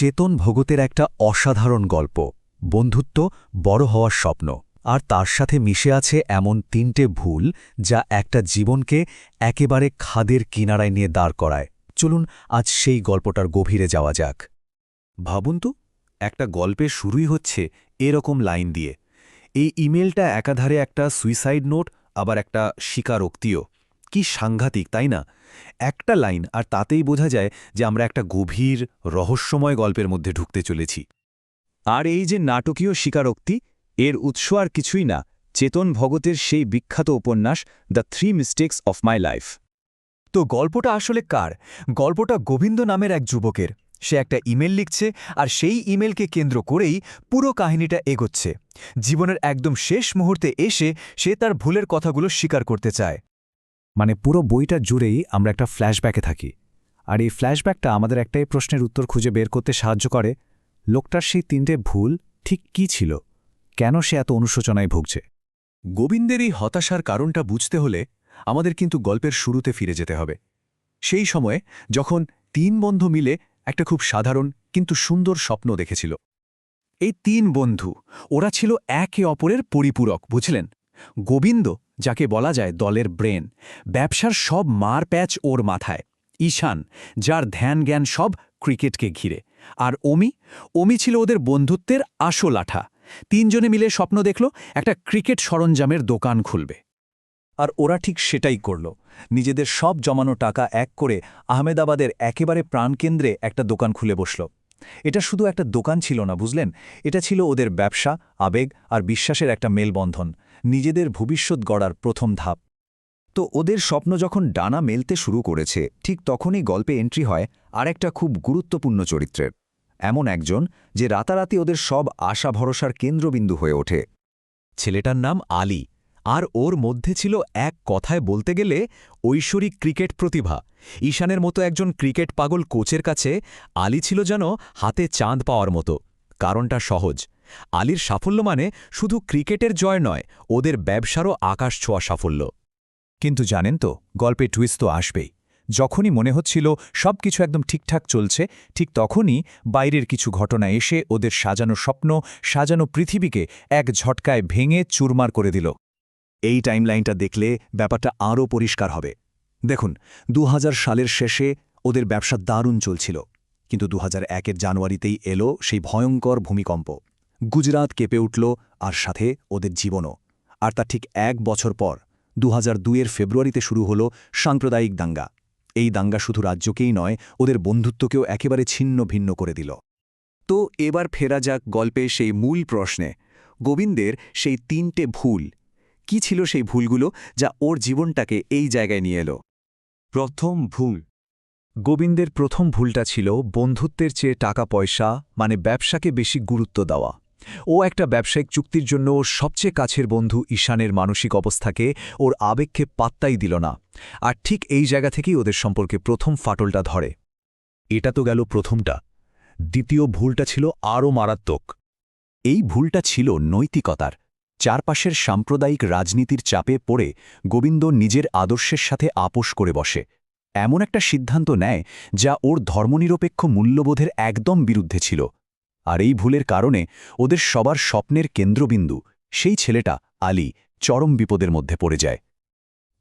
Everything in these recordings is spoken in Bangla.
চেতন ভগতের একটা অসাধারণ গল্প, বন্ধুত্ব বড় হওয়ার স্বপ্ন, আর তার সাথে মিশে আছে এমন তিনটে ভুল যা একটা জীবনকে একেবারে খাদের কিনারায় নিয়ে দাঁড় করায়। চলুন আজ সেই গল্পটার গভীরে যাওয়া যাক। ভাবুন তো, একটা গল্পের শুরুই হচ্ছে এরকম লাইন দিয়ে। এই ইমেলটা একাধারে একটা সুইসাইড নোট, আবার একটা স্বীকারোক্তিও। কি সাংঘাতিক, তাই না? একটা লাইন আর তাতেই বোঝা যায় যে আমরা একটা গভীর, রহস্যময় গল্পের মধ্যে ঢুকতে চলেছি। আর এই যে নাটকীয় স্বীকারোক্তি, এর উৎস আর কিছুই না, চেতন ভগতের সেই বিখ্যাত উপন্যাস, the three mistakes of my life তো গল্পটা আসলে কার? গল্পটা গোবিন্দ নামের এক যুবকের। সে একটা ইমেল লিখছে আর সেই ইমেলকে কেন্দ্র করেই পুরো কাহিনীটা এগোচ্ছে। জীবনের একদম শেষ মুহূর্তে এসে সে তার ভুলের কথাগুলো স্বীকার করতে চায়। মানে পুরো বইটা জুড়েই আমরা একটা ফ্ল্যাশব্যাকে থাকি। আর এই ফ্ল্যাশব্যাকটা আমাদের একটাই প্রশ্নের উত্তর খুঁজে বের করতে সাহায্য করে, লোকটার সেই তিনটে ভুল ঠিক কি ছিল? কেন সে এত অনুশোচনায় ভুগছে? গোবিন্দের এই হতাশার কারণটা বুঝতে হলে আমাদের কিন্তু গল্পের শুরুতে ফিরে যেতে হবে। সেই সময়ে যখন তিন বন্ধু মিলে একটা খুব সাধারণ কিন্তু সুন্দর স্বপ্ন দেখেছিল। এই তিন বন্ধু, ওরা ছিল একে অপরের পরিপূরক, বুঝলেন? গোবিন্দ যাকে বলা যায় দলের ব্রেন। ব্যবসার সব মার প্যাচ ওর মাথায়। ঈশান, যার ধ্যান জ্ঞান সব ক্রিকেটকে ঘিরে। আর অমি অমি ছিল ওদের বন্ধুত্বের আসল আঠা। তিনজনে মিলে স্বপ্ন দেখল, একটা ক্রিকেট সরঞ্জামের দোকান খুলবে। আর ওরা ঠিক সেটাই করল। নিজেদের সব জমানো টাকা এক করে আহমেদাবাদের একেবারে প্রাণকেন্দ্রে একটা দোকান খুলে বসল। এটা শুধু একটা দোকান ছিল না, বুঝলেন? এটা ছিল ওদের ব্যবসা, আবেগ আর বিশ্বাসের একটা মেলবন্ধন। নিজেদের ভবিষ্যৎ গড়ার প্রথম ধাপ। তো ওদের স্বপ্ন যখন ডানা মেলতে শুরু করেছে, ঠিক তখনই গল্পে এন্ট্রি হয় আরেকটা খুব গুরুত্বপূর্ণ চরিত্রের। এমন একজন যে রাতারাতি ওদের সব আশা ভরসার কেন্দ্রবিন্দু হয়ে ওঠে। ছেলেটার নাম আলী, আর ওর মধ্যে ছিল এক কথায় বলতে গেলে ঐশ্বরিক ক্রিকেট প্রতিভা। ঈশানের মতো একজন ক্রিকেট পাগল কোচের কাছে আলী ছিল যেন হাতে চাঁদ পাওয়ার মতো। কারণটা সহজ। আলীর সাফল্য মানে শুধু ক্রিকেটের জয় নয়, ওদের ব্যবসারও আকাশ ছোঁয়া সাফল্য। কিন্তু জানেন তো, গল্পে টুইস্ট তো আসবেই। যখনই মনে হচ্ছিল সব কিছু একদম ঠিকঠাক চলছে, ঠিক তখনই বাইরের কিছু ঘটনা এসে ওদের সাজানো স্বপ্ন, সাজানো পৃথিবীকে এক ঝটকায় ভেঙে চুরমার করে দিল। এই টাইমলাইনটা দেখলে ব্যাপারটা আরও পরিষ্কার হবে। দেখুন দু সালের শেষে ওদের ব্যবসা দারুণ চলছিল। কিন্তু দু হাজার একের জানুয়ারিতেই এলো সেই ভয়ঙ্কর ভূমিকম্প। গুজরাট কেঁপে উঠল আর সাথে ওদের জীবনও। আর তার ঠিক এক বছর পর, দুহাজার দুই এর ফেব্রুয়ারিতে শুরু হলো সাম্প্রদায়িক দাঙ্গা। এই দাঙ্গা শুধু রাজ্যকেই নয়, ওদের বন্ধুত্বকেও একেবারে ছিন্ন ভিন্ন করে দিল। তো এবার ফেরা যাক গল্পে সেই মূল প্রশ্নে। গোবিন্দের সেই তিনটে ভুল। কি ছিল সেই ভুলগুলো যা ওর জীবনটাকে এই জায়গায় নিয়ে এলো? প্রথম ভুল। গোবিন্দের প্রথম ভুলটা ছিল বন্ধুত্বের চেয়ে টাকা পয়সা মানে ব্যবসাকে বেশি গুরুত্ব দেওয়া। ও একটা ব্যবসায়িক চুক্তির জন্য ওর সবচেয়ে কাছের বন্ধু ঈশানের মানসিক অবস্থাকে ওর আবেগকে পাত্তাই দিল না। আর ঠিক এই জায়গা থেকেই ওদের সম্পর্কে প্রথম ফাটলটা ধরে। এটা তো গেল প্রথমটা। দ্বিতীয় ভুলটা ছিল আরও মারাত্মক। এই ভুলটা ছিল নৈতিকতার। চারপাশের সাম্প্রদায়িক রাজনীতির চাপে পড়ে গোবিন্দ নিজের আদর্শের সাথে আপোষ করে বসে। এমন একটা সিদ্ধান্ত নেয় যা ওর ধর্মনিরপেক্ষ মূল্যবোধের একদম বিরুদ্ধে ছিল। আর এই ভুলের কারণে ওদের সবার স্বপ্নের কেন্দ্রবিন্দু, সেই ছেলেটা, আলী, চরম বিপদের মধ্যে পড়ে যায়।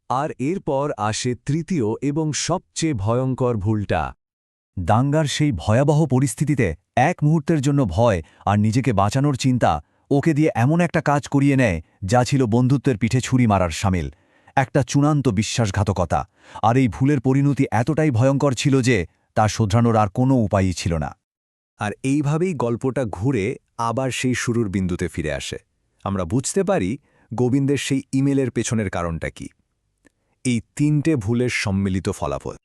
আর এরপর আসে তৃতীয় এবং সবচেয়ে ভয়ঙ্কর ভুলটা। দাঙ্গার সেই ভয়াবহ পরিস্থিতিতে এক মুহূর্তের জন্য ভয় আর নিজেকে বাঁচানোর চিন্তা ওকে দিয়ে এমন একটা কাজ করিয়ে নেয় যা ছিল বন্ধুত্বের পিঠে ছুরি মারার সামিল, একটা চূড়ান্ত বিশ্বাসঘাতকতা। আর এই ভুলের পরিণতি এতটাই ভয়ঙ্কর ছিল যে তা শোধরানোর আর কোনো উপায়ই ছিল না। আর এইভাবেই গল্পটা ঘুরে আবার সেই শুরুর বিন্দুতে ফিরে আসে। আমরা বুঝতে পারি গোবিন্দের সেই ইমেলের পেছনের কারণটা কি। এই তিনটে ভুলের সম্মিলিত ফলাফল।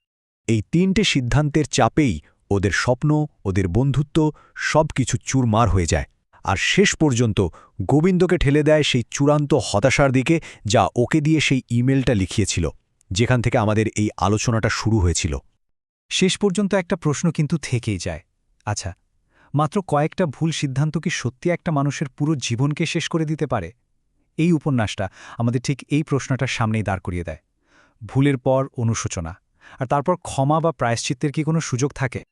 এই তিনটে সিদ্ধান্তের চাপেই ওদের স্বপ্ন, ওদের বন্ধুত্ব সব কিছু চুরমার হয়ে যায়। আর শেষ পর্যন্ত গোবিন্দকে ঠেলে দেয় সেই চূড়ান্ত হতাশার দিকে যা ওকে দিয়ে সেই ইমেলটা লিখিয়েছিল, যেখান থেকে আমাদের এই আলোচনাটা শুরু হয়েছিল। শেষ পর্যন্ত একটা প্রশ্ন কিন্তু থেকেই যায়। আচ্ছা মাত্র কয়েকটা ভুল সিদ্ধান্ত কি সত্যি একটা মানুষের পুরো জীবনকে শেষ করে দিতে পারে? এই উপন্যাসটা আমাদের ঠিক এই প্রশ্নটার সামনেই দাঁড় করিয়ে দেয়। ভুলের পর অনুশোচনা। আর তারপর ক্ষমা বা প্রায়শ্চিত্তের কি কোনো সুযোগ থাকে?